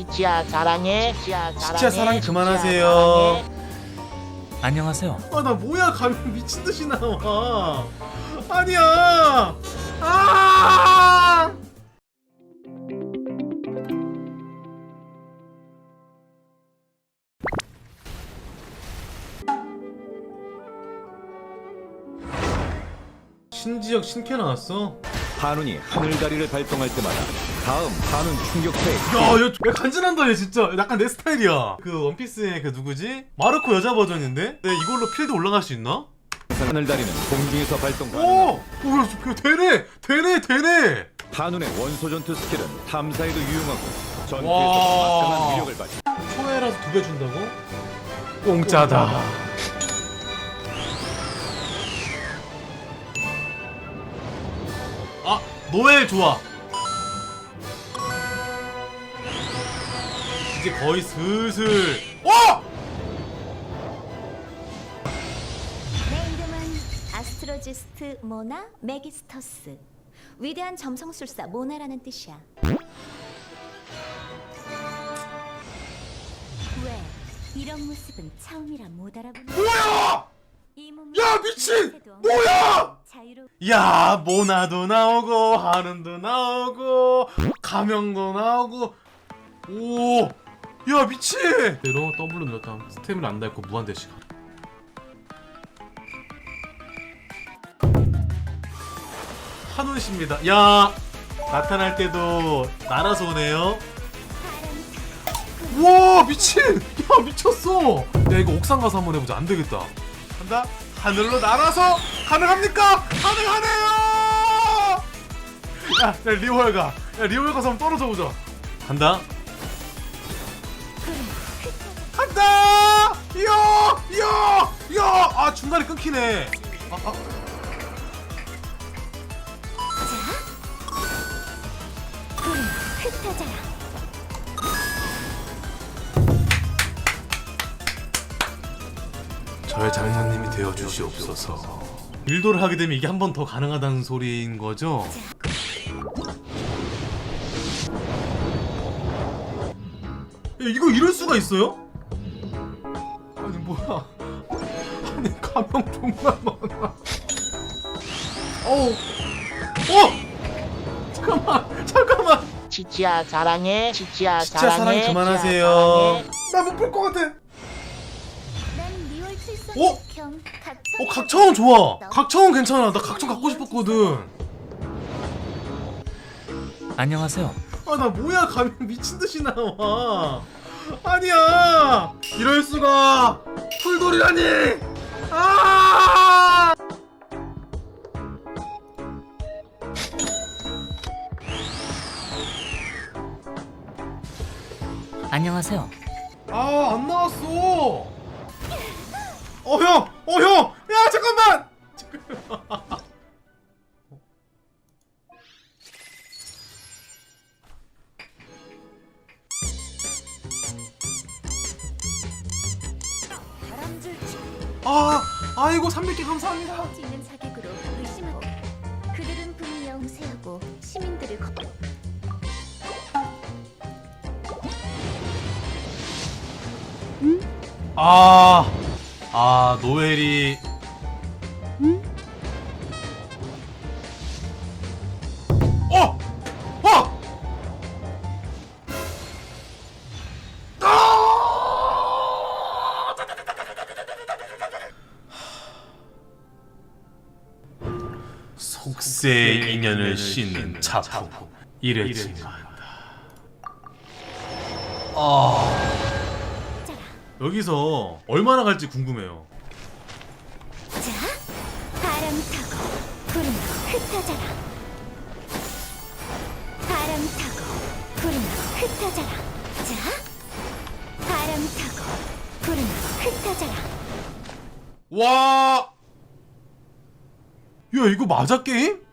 치치야 사랑해. 치치야 사랑해. 치치야 사랑 그만하세요. 안녕하세요. 아 나 뭐야 가면 미친 듯이 나와. 아니야. 아! 신지역 신캐 나왔어? 한운이 하늘다리를 발동할 때마다 다음 한운 충격파에 야, 얘, 얘 간지난다 얘 진짜 약간 내 스타일이야 그 원피스의 그 누구지? 마르코 여자 버전인데? 내 이걸로 필드 올라갈 수 있나? 하늘다리는 공중에서 발동 오! 가능하고 오, 야, 그 되네! 되네! 되네! 한운의 원소 전투 스킬은 탐사에도 유용하고 와. 전투에서 막강한 위력을 발휘 초회라서 두 배 준다고? 공짜다 노엘 좋아 이제 거의 슬슬 어! 내 이름은 아스트로지스트 모나 메기스터스. 위대한 점성술사 모나라는 뜻이야. 왜 이런 모습은 처음이라 못 알아보는? 뭐야! 이 야, 미친! 뭐야! 야 모나도 나오고 한은도 나오고 가명도 나오고. 오야 미친! 이런 W 눌렀다 스템을 안 닳고 무한대씩 한운 씨입니다. 야 나타날 때도 날아서 오네요. 우와 미친! 야 미쳤어! 야 이거 옥상 가서 한번 해보자. 안 되겠다 간다. 하늘로 날아서 가능합니까? 가능하네요! 야, 야 리오엘 가야 리오엘 가서 한번 떨어져 보자. 간다. 간다! 이야 이야 이야 아 중간에 끊기네. 아, 아. 흩어져라. 저의 장모님이 되어 주시옵소서. 일도를 하게 되면 이게 한 번 더 가능하다는 소리인 거죠? 야, 이거 이럴 수가 있어요? 아니 뭐야? 아니 가명 정말 많아. 어우, 어, 잠깐만, 잠깐만. 치치야 사랑해. 치치야 진짜 사랑해. 사랑 그만하세요. 나 못 볼 것 같아. 칠성 어? 경어 각청은 좋아. 각청은 괜찮아. 나 각청 갖고 싶었거든. 안녕하세요. 아 나 뭐야 가면 미친 듯이 나와 아니야 이럴 수가 풀돌이라니 아 안녕하세요. 아, 안 나왔어. 어, 형! 어, 형! 야, 잠깐만! 아, 아이고, 300개 감사합니다. 있는 사격으로 의심하고 그들은 분명 세하고 시민들을 거... 아, 아, 노엘이. 어! 어! 속세의 인연을 씻는 차품 이랬지만 아 여기서 얼마나 갈지 궁금해요 자, 바람 타고 구름 흩어져라. 바람 타고 구름 흩어져라. 자, 바람 타고 구름 흩어져라. 와! 야 이거 맞아 게임?